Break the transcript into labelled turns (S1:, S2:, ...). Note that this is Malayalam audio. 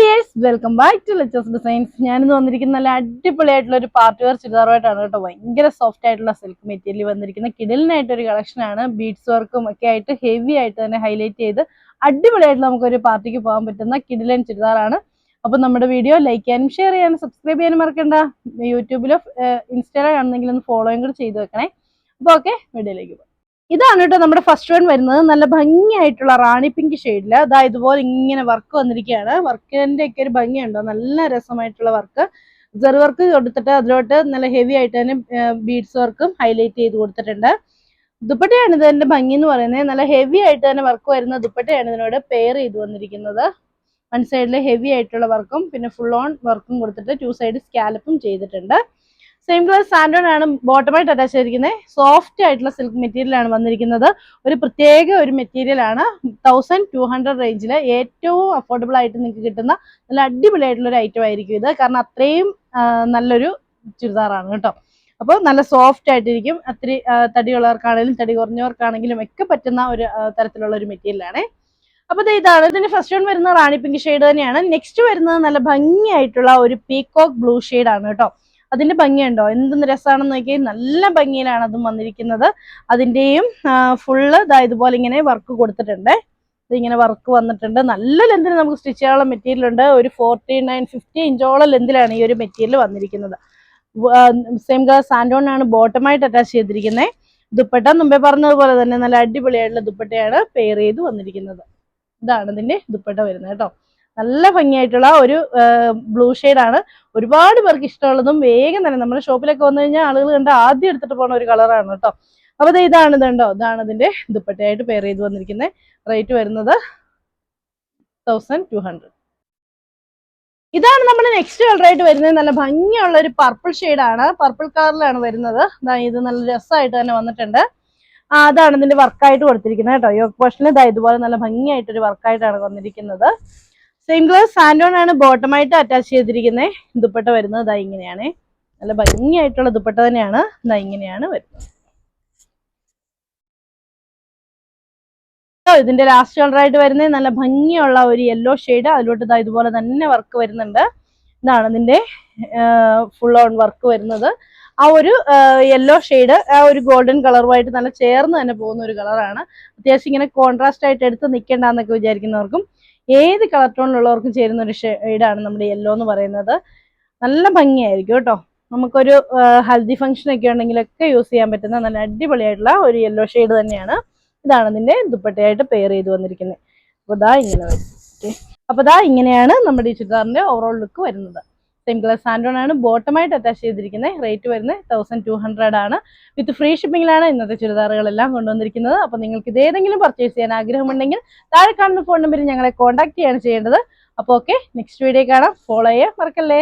S1: ഡിയേഴ്സ് വെൽക്കം ബാക്ക് ടു ലെച്ചേഴ്സ് ഡിസൈൻസ് ഞാനിന്ന് വന്നിരിക്കുന്ന നല്ല അടിപൊളിയായിട്ടുള്ള ഒരു പാർട്ടി വെയർ ചുരിദാറുമായിട്ടാണ് കേട്ടോ. ഭയങ്കര സോഫ്റ്റ് ആയിട്ടുള്ള സിൽക്ക് മെറ്റീരിയൽ വന്നിരിക്കുന്ന കിടലിനായിട്ട് ഒരു കളക്ഷൻ ആണ് ബീഡ്സ് വർക്കും ഒക്കെ ആയിട്ട് ഹെവി ആയിട്ട് തന്നെ ഹൈലൈറ്റ് ചെയ്ത് അടിപൊളിയായിട്ട് നമുക്കൊരു പാർട്ടിക്ക് പോകാൻ പറ്റുന്ന കിടിലൻ ചുരിദാറാണ്. അപ്പോൾ നമ്മുടെ വീഡിയോ ലൈക്ക് ചെയ്യാനും ഷെയർ ചെയ്യാനും സബ്സ്ക്രൈബ് ചെയ്യാനും മറക്കണ്ട. യൂട്യൂബിലോ ഇൻസ്റ്റാഗ്രാം ആണെന്നെങ്കിലും ഒന്ന് ഫോളോയും കൂടി ചെയ്ത് വെക്കണേ. അപ്പോൾ ഓക്കെ വീഡിയോയിലേക്ക് പോകാം ഇതാണ് കേട്ടോ നമ്മുടെ ഫസ്റ്റ് വൺ വരുന്നത്. നല്ല ഭംഗിയായിട്ടുള്ള റാണി പിങ്ക് ഷെയ്ഡിൽ അതാ ഇതുപോലെ ഇങ്ങനെ വർക്ക് വന്നിരിക്കുകയാണ്. വർക്കിന്റെ ഒക്കെ ഒരു ഭംഗിയുണ്ടോ? നല്ല രസമായിട്ടുള്ള വർക്ക് ജെറി വർക്ക് കൊടുത്തിട്ട് അതിലോട്ട് നല്ല ഹെവി ആയിട്ട് തന്നെ ബീഡ്സ് വർക്കും ഹൈലൈറ്റ് ചെയ്ത് കൊടുത്തിട്ടുണ്ട്. ദുപ്പട്ടയാണ് ഇതിന്റെ ഭംഗി എന്ന് പറയുന്നത്. നല്ല ഹെവി ആയിട്ട് തന്നെ വർക്ക് വരുന്ന ദുപ്പട്ടയാണ് ഇതിനോട് പെയർ ചെയ്ത് വന്നിരിക്കുന്നത്. വൺ സൈഡിൽ ഹെവി ആയിട്ടുള്ള വർക്കും പിന്നെ ഫുൾ ഓൺ വർക്കും കൊടുത്തിട്ട് ടു സൈഡ് സ്കാലപ്പും ചെയ്തിട്ടുണ്ട്. സെയിം കളർ സാൻഡോൺ ആണ് ബോട്ടമായിട്ട് അറ്റാച്ച് ചെയ്തിരിക്കുന്നത് സോഫ്റ്റ് ആയിട്ടുള്ള സിൽക്ക് മെറ്റീരിയൽ ആണ് വന്നിരിക്കുന്നത്. ഒരു പ്രത്യേക ഒരു മെറ്റീരിയൽ ആണ്. തൗസൻഡ് ടു ഹൺഡ്രഡ് റേഞ്ചിൽ ഏറ്റവും അഫോർഡബിൾ ആയിട്ട് നിങ്ങൾക്ക് കിട്ടുന്ന നല്ല അടിപൊളിയായിട്ടുള്ള ഒരു ഐറ്റം ആയിരിക്കും ഇത്. കാരണം അത്രയും നല്ലൊരു ചുരിദാറാണ് കേട്ടോ. അപ്പോൾ നല്ല സോഫ്റ്റ് ആയിട്ടിരിക്കും. അത്തിരി തടിയുള്ളവർക്കാണെങ്കിലും തടി കുറഞ്ഞവർക്കാണെങ്കിലും ഒക്കെ പറ്റുന്ന ഒരു തരത്തിലുള്ള ഒരു മെറ്റീരിയലാണ് അപ്പോൾ ഇതാണ്. ഇതിന്റെ ഫസ്റ്റ് വൺ വരുന്ന റാണി പിങ്ക് ഷെയ്ഡ് തന്നെയാണ്. നെക്സ്റ്റ് വരുന്നത് നല്ല ഭംഗിയായിട്ടുള്ള ഒരു പീകോക്ക് ബ്ലൂ ഷെയ്ഡ് ആണ് കേട്ടോ. അതിന്റെ ഭംഗിയുണ്ടോ? എന്തും രസമാണെന്ന് നോക്കിയാൽ നല്ല ഭംഗിയിലാണ് അതും വന്നിരിക്കുന്നത്. അതിന്റെയും ഫുള്ള് ഇതാ ഇതുപോലെ ഇങ്ങനെ വർക്ക് കൊടുത്തിട്ടുണ്ട്. ഇതിങ്ങനെ വർക്ക് വന്നിട്ടുണ്ട്. നല്ല ലെന്തിന് നമുക്ക് സ്റ്റിച്ച് ചെയ്യാനുള്ള മെറ്റീരിയൽ ഉണ്ട്. ഒരു ഫോർട്ടി നയൻ ഫിഫ്റ്റി ഇഞ്ചോളം ലെന്തിലാണ് ഈ ഒരു മെറ്റീരിയൽ വന്നിരിക്കുന്നത്. സെയിം കളർ സാൻഡോൺ ആണ് ബോട്ടമായിട്ട് അറ്റാച്ച് ചെയ്തിരിക്കുന്നത്. ദുപ്പട്ട മുമ്പേ പറഞ്ഞതുപോലെ തന്നെ നല്ല അടിപൊളിയായിട്ടുള്ള ദുപ്പട്ടയാണ് പെയർ ചെയ്ത് വന്നിരിക്കുന്നത്. ഇതാണ് ഇതിന്റെ ദുപ്പട്ട വരുന്നത് കേട്ടോ. നല്ല ഭംഗിയായിട്ടുള്ള ഒരു ബ്ലൂ ആണ് ഒരുപാട് പേർക്ക് ഇഷ്ടമുള്ളതും വേഗം തന്നെ നമ്മുടെ ഷോപ്പിലൊക്കെ വന്നു കഴിഞ്ഞാൽ ആളുകൾ കണ്ട് ആദ്യം എടുത്തിട്ട് പോകുന്ന ഒരു കളറാണ് കേട്ടോ. അപ്പൊ ദേ ഇതാണ് ഇതുണ്ടോ? ഇതാണ് ഇതിന്റെ ദുപ്പട്ടയായിട്ട് പെയർ ചെയ്ത് വന്നിരിക്കുന്നത് റേറ്റ് വരുന്നത് തൗസൻഡ് ഇതാണ് നമ്മുടെ നെക്സ്റ്റ് കളറായിട്ട് വരുന്നത്. നല്ല ഭംഗിയുള്ള ഒരു പർപ്പിൾ ആണ്. പർപ്പിൾ കളറിലാണ് വരുന്നത്. ഇത് നല്ല രസമായിട്ട് തന്നെ വന്നിട്ടുണ്ട്. അതാണ് ഇതിന്റെ വർക്കായിട്ട് കൊടുത്തിരിക്കുന്നത് കേട്ടോ. യോഗ പോർഷനിൽ ഇതാ ഇതുപോലെ നല്ല ഭംഗിയായിട്ടൊരു വർക്കായിട്ടാണ് വന്നിരിക്കുന്നത്. സെയിം കളർ സാൻഡോൺ ആണ് ബോട്ടമായിട്ട് അറ്റാച്ച് ചെയ്തിരിക്കുന്നത് ദുപ്പട്ട വരുന്നത് ഇതാ ഇങ്ങനെയാണ്. നല്ല ഭംഗിയായിട്ടുള്ള ദുപ്പട്ട തന്നെയാണ്. ഇതാ ഇങ്ങനെയാണ് വരുന്നത്. ഇതിന്റെ ലാസ്റ്റ് കളർ ആയിട്ട് വരുന്നത് നല്ല ഭംഗിയുള്ള ഒരു യെല്ലോ ഷെയ്ഡ് അതിലോട്ട് ഇതാ ഇതുപോലെ തന്നെ വർക്ക് വരുന്നുണ്ട്. ഇതാണ് ഇതിന്റെ ഫുൾ ഓൺ വർക്ക് വരുന്നത്. ആ ഒരു യെല്ലോ ഷെയ്ഡ് ആ ഒരു ഗോൾഡൻ കളറുമായിട്ട് നല്ല ചേർന്ന് തന്നെ പോകുന്ന ഒരു കളറാണ് അത്യാവശ്യം ഇങ്ങനെ കോൺട്രാസ്റ്റ് ആയിട്ട് എടുത്ത് നിൽക്കേണ്ടെന്നൊക്കെ വിചാരിക്കുന്നവർക്കും ഏത് കളർ ടോണിലുള്ളവർക്കും ചേരുന്ന ഒരു ഷെയ്ഡാണ് നമ്മുടെ യെല്ലോ എന്ന് പറയുന്നത്. നല്ല ഭംഗിയായിരിക്കും കേട്ടോ. നമുക്കൊരു ഹൽദി ഫംഗ്ഷൻ ഒക്കെ ഉണ്ടെങ്കിലൊക്കെ യൂസ് ചെയ്യാൻ പറ്റുന്ന നല്ല അടിപൊളിയായിട്ടുള്ള ഒരു യെല്ലോ ഷെയ്ഡ് തന്നെയാണ്. ഇതാണ് ഇതിന്റെ ദുപ്പട്ടയായിട്ട് പെയർ ചെയ്ത് വന്നിരിക്കുന്നത് അപ്പോൾ ഇതാ ഇങ്ങനെ വരും. ഓക്കെ അപ്പോൾ ദാ ഇങ്ങനെയാണ് നമ്മുടെ ഈ ചുരിദാറിന്റെ ഓവറോൾ ലുക്ക് വരുന്നത്. സെയിം ഗ്ലാസ് സാൻഡോൺ ആണ് ബോട്ടമായിട്ട് അറ്റാച്ച് ചെയ്തിരിക്കുന്നത്. റേറ്റ് വരുന്നത് തൗസൻഡ് ടു ഹൺഡ്രഡ് ആണ്. വിത്ത് ഫ്രീ ഷിപ്പിംഗിലാണ് ഇന്നത്തെ ചുരിദാറുകളെല്ലാം കൊണ്ടുവന്നിരിക്കുന്നത്. അപ്പോൾ നിങ്ങൾക്ക് ഇത് ഏതെങ്കിലും പർച്ചേസ് ചെയ്യാൻ ആഗ്രഹമുണ്ടെങ്കിൽ താഴെ കാണുന്ന ഫോൺ നമ്പറിൽ ഞങ്ങളെ കോൺടാക്ട് ചെയ്യാണ് ചെയ്യേണ്ടത്. അപ്പോൾ ഓക്കെ നെക്സ്റ്റ് വീഡിയോ കാണാം. ഫോളോ ചെയ്യാൻ മറക്കല്ലേ?